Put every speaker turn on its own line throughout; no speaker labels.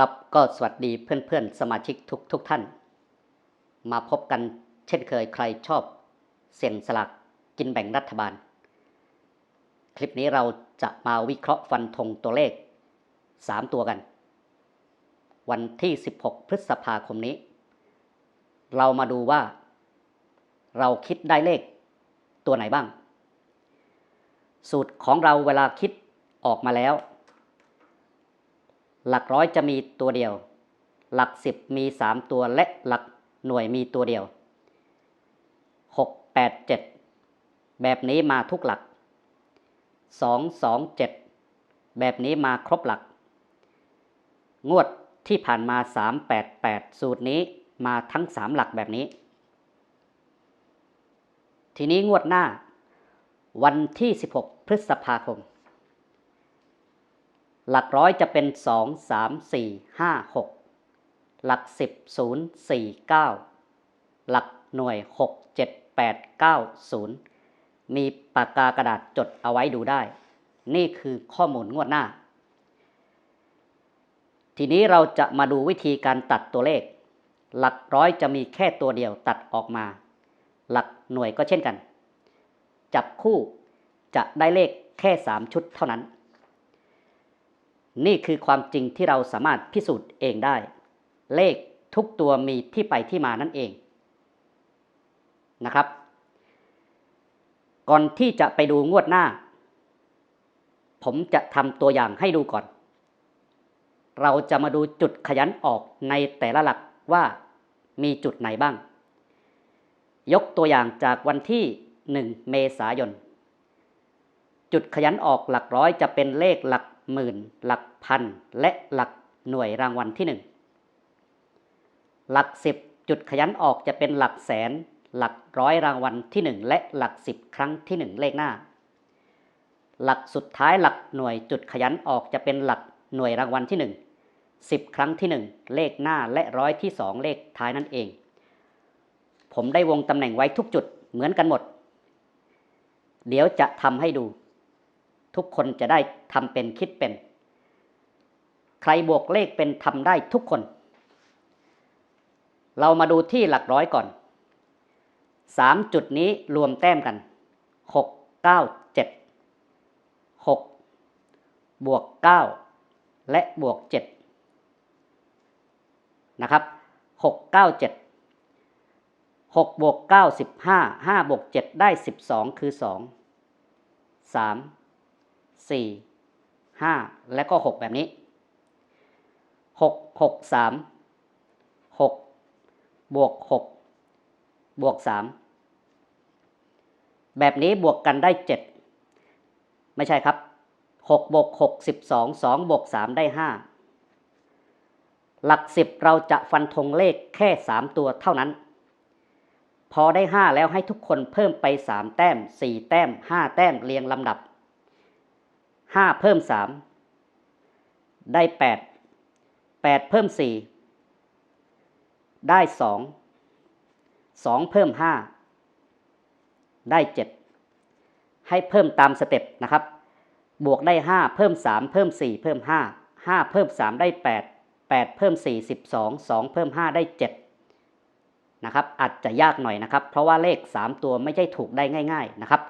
ครับก็สวัสดีเพื่อนๆ สมาชิกทุกทุกท่าน มาพบกันเช่นเคยใครชอบ เสี่ยงสลักกินแบ่งรัฐบาล คลิปนี้เราจะมาวิเคราะห์ฟันธงตัวเลข 3 ตัวกัน วันที่ 16 พฤษภาคมนี้ เรามาดูว่า เราคิดได้เลขตัวไหนบ้าง สูตรของเราเวลาคิดออกมาแล้ว หลักร้อยจะมีตัวเดียว หลักสิบมีสามตัวและหลักหน่วยมีตัวเดียวหกแปดเจ็ดแบบนี้มาทุกหลักสองสองเจ็ดแบบนี้มาครบหลัก งวดที่ผ่านมาสามแปดแปดสูตรนี้มาทั้งสามหลักแบบนี้ ทีนี้งวดหน้า วันที่ 16 พฤษภาคม หลักร้อยจะเป็น 2 3 4 5 6 หลัก 10 0 4 9 หลักหน่วย 6 7 8 9 0 มีปากกากระดาษจดเอาไว้ดูได้ นี่คือข้อมูลงวดหน้า ทีนี้เราจะมาดูวิธีการตัดตัวเลข หลักร้อยจะมีแค่ตัวเดียวตัดออกมา หลักหน่วยก็เช่นกัน จับคู่จะได้เลขแค่ 3 ชุดเท่านั้น นี่คือความจริงที่เราสามารถพิสูจน์เองได้ เลขทุกตัวมีที่ไปที่มานั่นเองนะครับ ก่อนที่จะไปดูงวดหน้า ผมจะทำตัวอย่างให้ดูก่อน เราจะมาดูจุดขยันออกในแต่ละหลักว่ามีจุดไหนบ้าง ยกตัวอย่างจากวันที่ 1 เมษายน จุดขยันออกหลักร้อยจะเป็นเลขหลัก หมื่น หลักพัน และหลักหน่วยรางวัลที่หนึ่งหลักสิบจุดขยันออกจะเป็นหลักแสน หลักร้อยรางวัลที่หนึ่งและหลักสิบครั้งที่หนึ่งเลขหน้า หลักสุดท้ายหลักหน่วยจุดขยันออกจะเป็นหลักหน่วยรางวัลที่หนึ่งสิบครั้งที่หนึ่งเลขหน้าและร้อยที่สองเลขท้ายนั่นเอง ผมได้วงตำแหน่งไว้ทุกจุดเหมือนกันหมด เดี๋ยวจะทำให้ดู ทุกคนจะได้ทำเป็นคิดเป็น ใครบวกเลขเป็นทำได้ทุกคน เรามาดูที่หลักร้อยก่อนสามจุดนี้รวมแต้มกันหกเก้าเจ็ดหกบวกเก้าและบวกเจ็ดนะครับหกเก้าเจ็ดหกบวกเก้าสิบห้าห้าบวกเจ็ดได้สิบสองคือสอ งสามสี่ห้าและก็หกแบบนี้หกหกสามหกบวกหกบวกสามแบบนี้บวกกันได้เจ็ดไม่ใช่ครับหกบวกหกสิบสองสองบวกสามได้ห้าหลักสิบเราจะฟันธงเลขแค่สามตัวเท่านั้นพอได้ห้าแล้วให้ทุกคนเพิ่มไปสามแต้มสี่แต้มห้าแต้มเรียงลำดับ ห้าเพิ่มสามได้แปดแปดเพิ่มสี่ได้สองสองเพิ่มห้าได้เจ็ดให้เพิ่มตามสเต็ปนะครับ บวกได้ห้าเพิ่มสามเพิ่มสี่เพิ่มห้าห้าเพิ่มสามได้แปดแปดเพิ่มสี่สิบสองสองเพิ่มห้าได้เจ็ดนะครับอาจจะยากหน่อยนะครับ เพราะว่าเลขสามตัวไม่ใช่ถูกได้ง่าย ๆนะครับ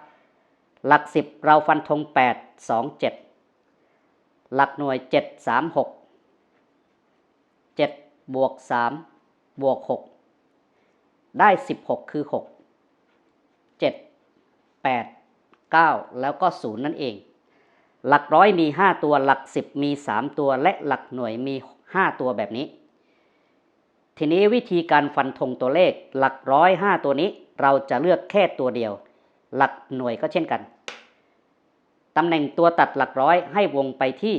หลักสิบเราฟันธงแปดสองเจ็ดหลักหน่วยเจ็ดสามหกเจ็ดบวกสามบวกหกได้สิบหกคือหกเจ็ดแปดเก้าแล้วก็ศูนย์นั่นเอง หลักร้อยมีห้าตัวหลักสิบมีสามตัวและหลักหน่วยมีห้าตัวแบบนี้ ทีนี้วิธีการฟันธงตัวเลขหลักร้อยห้าตัวนี้เราจะเลือกแค่ตัวเดียว หลักหน่วยก็เช่นกัน ตำแหน่งตัวตัดหลักร้อยให้วงไปที่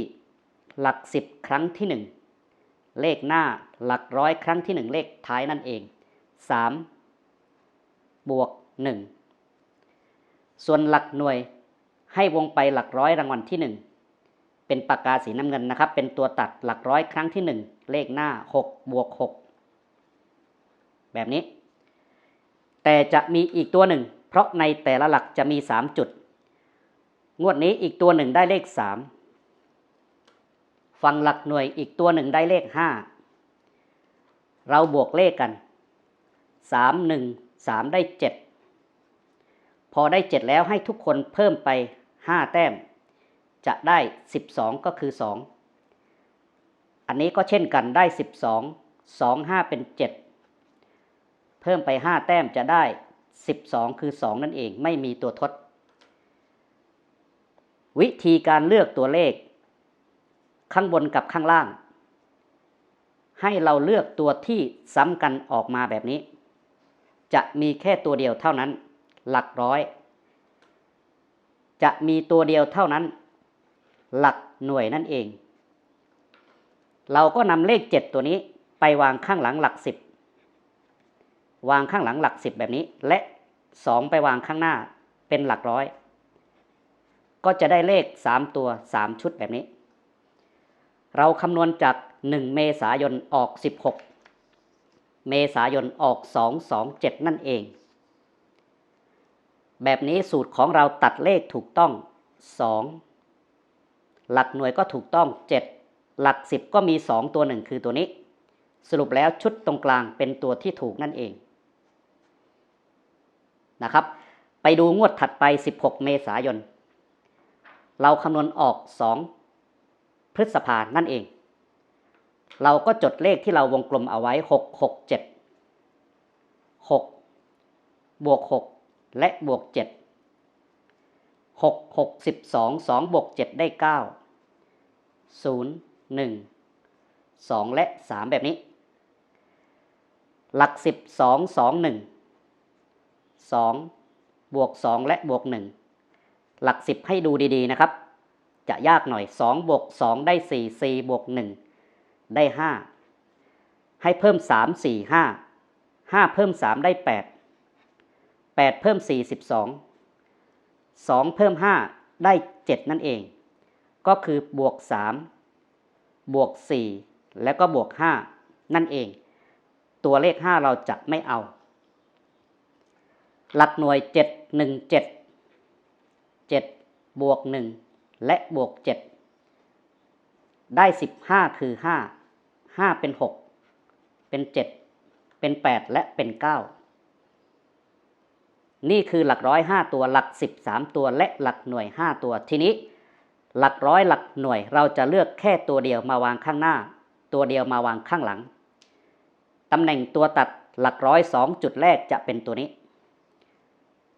หลักสิบครั้งที่หนึ่งเลขหน้าหลักร้อยครั้งที่หนึ่งเลขท้ายนั่นเองสามบวกหนึ่งส่วนหลักหน่วยให้วงไปหลักร้อยรางวัลที่หนึ่งเป็นปากกาสีน้ำเงินนะครับ เป็นตัวตัดหลักร้อยครั้งที่หนึ่งเลขหน้าหกบวกหกแบบนี้ แต่จะมีอีกตัวหนึ่ง เพราะในแต่ละหลักจะมีสามจุด งวดนี้อีกตัวหนึ่งได้เลขสามฝั่งหลักหน่วยอีกตัวหนึ่งได้เลขห้าเราบวกเลขกันสามหนึ่งสามได้เจ็ดพอได้เจ็ดแล้วให้ทุกคนเพิ่มไปห้าแต้ม จะได้สิบสองก็คือสองอันนี้ก็เช่นกันได้สิบสองสองห้าเป็นเจ็ดเพิ่มไปห้าแต้มจะได้สิบสองคือสองนั่นเองไม่มีตัวทด วิธีการเลือกตัวเลข ข้างบนกับข้างล่าง ให้เราเลือกตัวที่ซ้ำกันออกมาแบบนี้ จะมีแค่ตัวเดียวเท่านั้น หลักร้อย จะมีตัวเดียวเท่านั้น หลักหน่วยนั่นเอง เราก็นำเลข 7 ตัวนี้ไปวางข้างหลังหลัก 10 วางข้างหลังหลัก 10 แบบนี้ และ 2 ไปวางข้างหน้าเป็นหลักร้อย ก็จะได้เลข 3 ตัว 3 ชุดแบบนี้ เราคำนวณจาก 1 เมษายนออก 16 เมษายนออก 227 นั่นเอง แบบนี้สูตรของเราตัดเลขถูกต้อง 2 หลักหน่วยก็ถูกต้อง 7 หลัก 10 ก็มี 2 ตัวหนึ่งคือตัวนี้ สรุปแล้วชุดตรงกลางเป็นตัวที่ถูกนั่นเองนะครับ ไปดูงวดถัดไป 16 เมษายน เราคำนวณออก 2 พฤษภานั่นเอง เราก็จดเลขที่เราวงกลมเอาไว้ 6 6 7 6 บวก 6 และบวก 7 6 6 12 2 บวก 7 ได้ 9 0 1 2 และ 3 แบบนี้ หลัก 10 2 2 1 2 บวก 2 และบวก 1 หลัก 10 ให้ดูดีๆนะครับ จะยากหน่อย2บวก2ได้4 4บวก1ได้ 5 ให้เพิ่ม 3 4 5 5 เพิ่ม 3 ได้ 8 8 เพิ่ม 4 12 2 เพิ่ม 5 ได้ 7 นั่นเอง ก็คือบวก 3 บวก 4 แล้วก็บวก 5 นั่นเอง ตัวเลข 5 เราจะไม่เอา หลักหน่วย 7 1 7 7 บวก 1 และบวก 7 ได้ 15 คือ 5 5 เป็น 6 เป็น 7 เป็น 8 และเป็น 9 นี่คือหลักร้อยห้าตัวหลักสิบสามตัวและหลักหน่วยห้าตัวทีนี้ หลักร้อยหลักหน่วยเราจะเลือกแค่ตัวเดียวมาวางข้างหน้า ตัวเดียวมาวางข้างหลังตำแหน่งตัวตัดหลักร้อยสองจุดแรกจะเป็นตัวนี้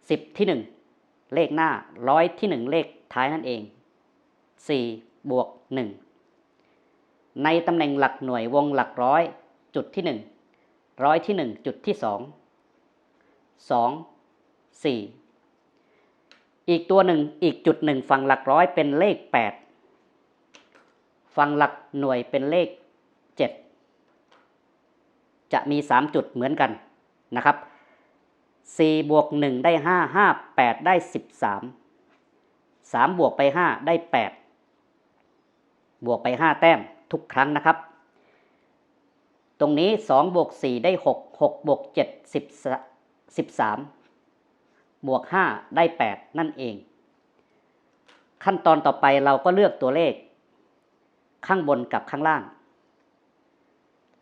สิบที่หนึ่ง เลขหน้าร้อยที่หนึ่งเลขท้ายนั่นเองสี่บวกหนึ่งในตำแหน่งหลักหน่วยวงหลักร้อยจุดที่หนึ่งร้อยที่หนึ่งจุดที่สองสองสี่อีกตัวหนึ่งอีกจุดหนึ่งฝั่งหลักร้อยเป็นเลขแปดฝั่งหลักหน่วยเป็นเลขเจ็ดจะมีสามจุดเหมือนกันนะครับ สี่บวกหนึ่งได้ห้าห้าแปดได้สิบสามสามบวกไปห้าได้แปดบวกไปห้าแต้มทุกครั้งนะครับ ตรงนี้สองบวกสี่ได้หกหกบวกเจ็ดสิบสิบสามบวก 5 ได้ 8 นั่นเอง ขั้นตอนต่อไปเราก็เลือกตัวเลข ข้างบนกับข้างล่าง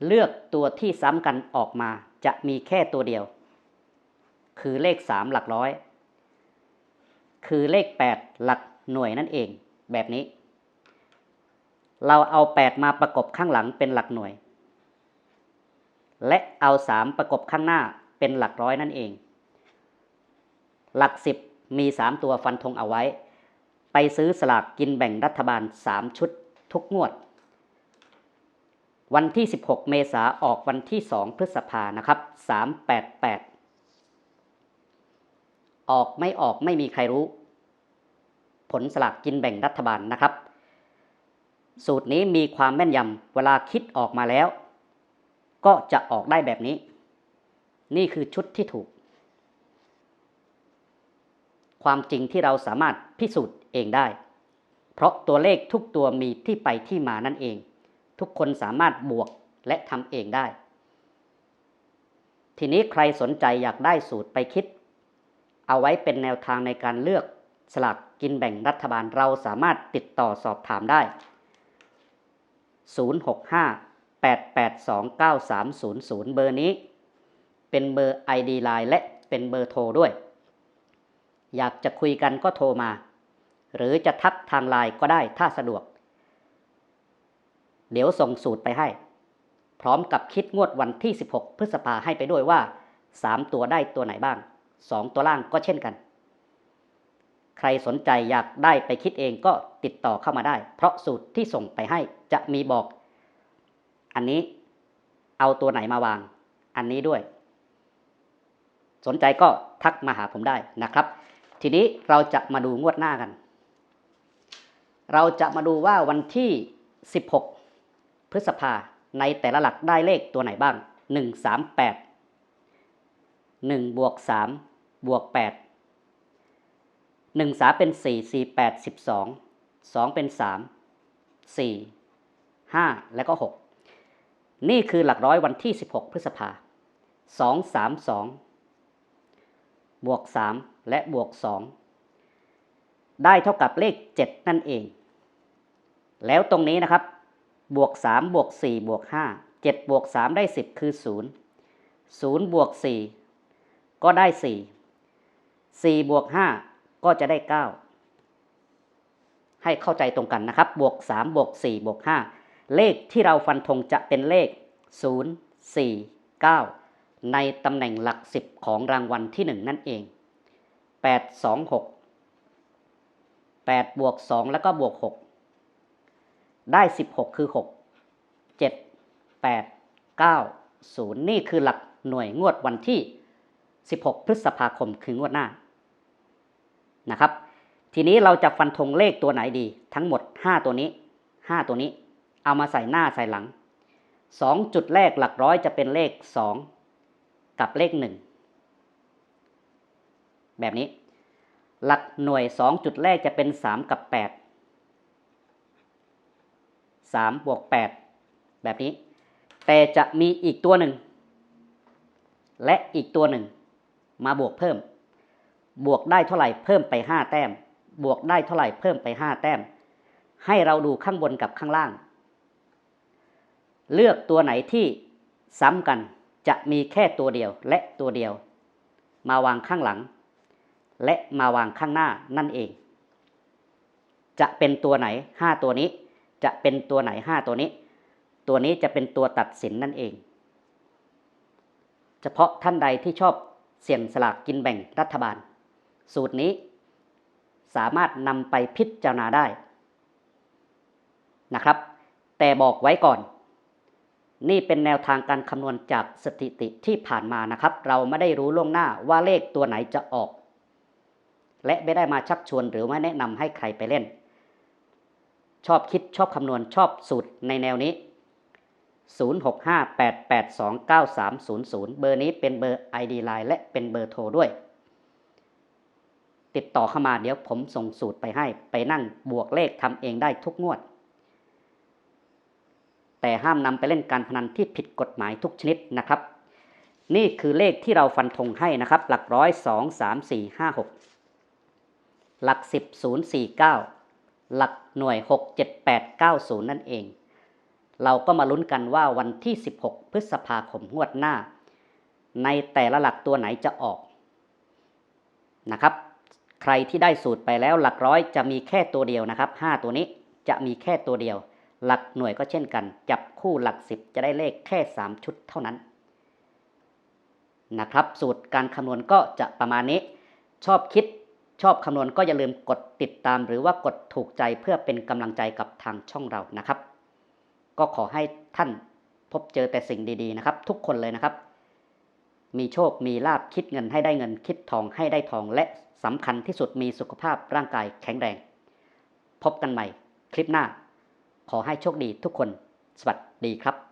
เลือกตัวที่ซ้ำกันออกมาจะมีแค่ตัวเดียว คือเลข 3 หลักร้อย คือเลข 8 หลักหน่วยนั่นเอง แบบนี้ เราเอา 8 มาประกบข้างหลังเป็นหลักหน่วย และเอา 3 ประกบข้างหน้าเป็นหลักร้อยนั่นเอง หลักสิบมี 3 ตัวฟันธงเอาไว้ ไปซื้อสลากกินแบ่งรัฐบาล 3 ชุดทุกงวด วันที่ 16 เมษาออกวันที่ 2 พฤษภานะครับ 388 ออกไม่ออกไม่มีใครรู้ ผลสลากกินแบ่งรัฐบาลนะครับ สูตรนี้มีความแม่นยำเวลาคิดออกมาแล้ว ก็จะออกได้แบบนี้ นี่คือชุดที่ถูก ความจริงที่เราสามารถพิสูจน์เองได้ เพราะตัวเลขทุกตัวมีที่ไปที่มานั่นเอง ทุกคนสามารถบวกและทำเองได้ทีนี้ใครสนใจอยากได้สูตรไปคิด เอาไว้เป็นแนวทางในการเลือกสลากกินแบ่งรัฐบาลเราสามารถติดต่อสอบถามได้ 065 882 9300 เบอร์นี้ เป็นเบอร์ ID Line และเป็นเบอร์โทรด้วย อยากจะคุยกันก็โทรมา หรือจะทักทางไลน์ก็ได้ถ้าสะดวก เดี๋ยวส่งสูตรไปให้ พร้อมกับคิดงวดวันที่ 16 พฤษภาให้ไปด้วยว่า 3 ตัวได้ตัวไหนบ้าง 2 ตัวล่างก็เช่นกัน ใครสนใจอยากได้ไปคิดเองก็ติดต่อเข้ามาได้ เพราะสูตรที่ส่งไปให้จะมีบอก อันนี้เอาตัวไหนมาวาง อันนี้ด้วย สนใจก็ทักมาหาผมได้นะครับ ทีนี้เราจะมาดูงวดหน้ากัน เราจะมาดูว่าวันที่ 16 พฤษภาในแต่ละหลักได้เลขตัวไหนบ้าง 1 3 8 1บวก3 บวก8 1 3เป็น4 4 8 12 2เป็น3 4 5แล้วก็6นี่คือหลักร้อยวันที่16พฤษภา2 3 2บวก3และบวก2ได้เท่ากับเลข7นั่นเอง แล้วตรงนี้นะครับ บวก3บวก4บวก5 7บวก3ได้10คือ0 0บวก4ก็ได้4 4บวก5ก็จะได้ 9 ให้เข้าใจตรงกันนะครับ บวก 3 บวก 4 บวก 5 เลขที่เราฟันธงจะเป็นเลข 0 4 9 ในตำแหน่งหลัก 10 ของรางวัลที่ 1 นั่นเอง 8 2 6 8 บวก 2 แล้วก็บวก 6 ได้ 16 คือ 6 7 8 9 0 นี่คือหลักหน่วยงวดวันที่ 16 พฤษภาคมคืองวดหน้า นะครับ ทีนี้เราจะฟันธงเลขตัวไหนดี ทั้งหมด 5 ตัวนี้ 5 ตัวนี้ เอามาใส่หน้าใส่หลัง 2 จุดแรกหลักร้อยจะเป็นเลข 2 กับเลข 1 แบบนี้ หลักหน่วย 2 จุดแรกจะเป็น 3 กับ 8 3 บวก 8 แบบนี้ แต่จะมีอีกตัวหนึ่ง และอีกตัวหนึ่ง มาบวกเพิ่ม บวกได้เท่าไหร่เพิ่มไป 5 แต้ม บวกได้เท่าไหร่เพิ่มไป 5 แต้ม ให้เราดูข้างบนกับข้างล่าง เลือกตัวไหนที่ซ้ำกันจะมีแค่ตัวเดียวและตัวเดียว มาวางข้างหลัง และมาวางข้างหน้านั่นเอง จะเป็นตัวไหน 5 ตัวนี้ จะเป็นตัวไหน 5 ตัวนี้ ตัวนี้จะเป็นตัวตัดสินนั่นเอง เฉพาะท่านใดที่ชอบเสี่ยงสลากกินแบ่งรัฐบาล สูตรนี้ สามารถนำไปพิจารณาได้นะครับ แต่บอกไว้ก่อน นี่เป็นแนวทางการคำนวณจากสถิติที่ผ่านมานะครับ เราไม่ได้รู้ล่วงหน้าว่าเลขตัวไหนจะออก และไม่ได้มาชักชวนหรือว่าแนะนำให้ใครไปเล่น ชอบคิดชอบคำนวณชอบสูตรในแนวนี้0658829300 เบอร์นี้เป็นเบอร์ ID Line และเป็นเบอร์โทรด้วย ติดต่อเข้ามาเดี๋ยวผมส่งสูตรไปให้ ไปนั่งบวกเลขทำเองได้ทุกงวด แต่ห้ามนำไปเล่นการพนันที่ผิดกฎหมายทุกชนิดนะครับ นี่คือเลขที่เราฟันธงให้นะครับ หลักร้อยสองสามสี่ห้าหกหลักสิบศูนย์สี่เก้าหลักหน่วยหกเจ็ดแปดเก้าศูนย์นั่นเอง เราก็มาลุ้นกันว่าวันที่16พฤษภาคมงวดหน้า ในแต่ละหลักตัวไหนจะออกนะครับ รที่ได้สูตรไปแล้วหลักร้อยจะมีแค่ตัวเดียวนะครับ 5 ตัวนี้จะมีแค่ตัวเดียว หลักหน่วยก็เช่นกัน จับคู่หลัก 10 จะได้เลขแค่ 3 ชุดเท่านั้นนะครับ สูตรการคำนวณก็จะประมาณนี้ ชอบคิดชอบคำนวณก็อย่าลืมกดติดตาม หรือว่ากดถูกใจเพื่อเป็นกำลังใจกับทางช่องเรานะครับ ก็ขอให้ท่านพบเจอแต่สิ่งดีๆนะครับ ทุกคนเลยนะครับ มีโชคมีลาบคิดเงินให้ได้เงินคิดทองให้ได้ทองและสำคัญที่สุดมีสุขภาพร่างกายแข็งแรง พบกันใหม่ คลิปหน้า ขอให้โชคดีทุกคน สวัสดีครับ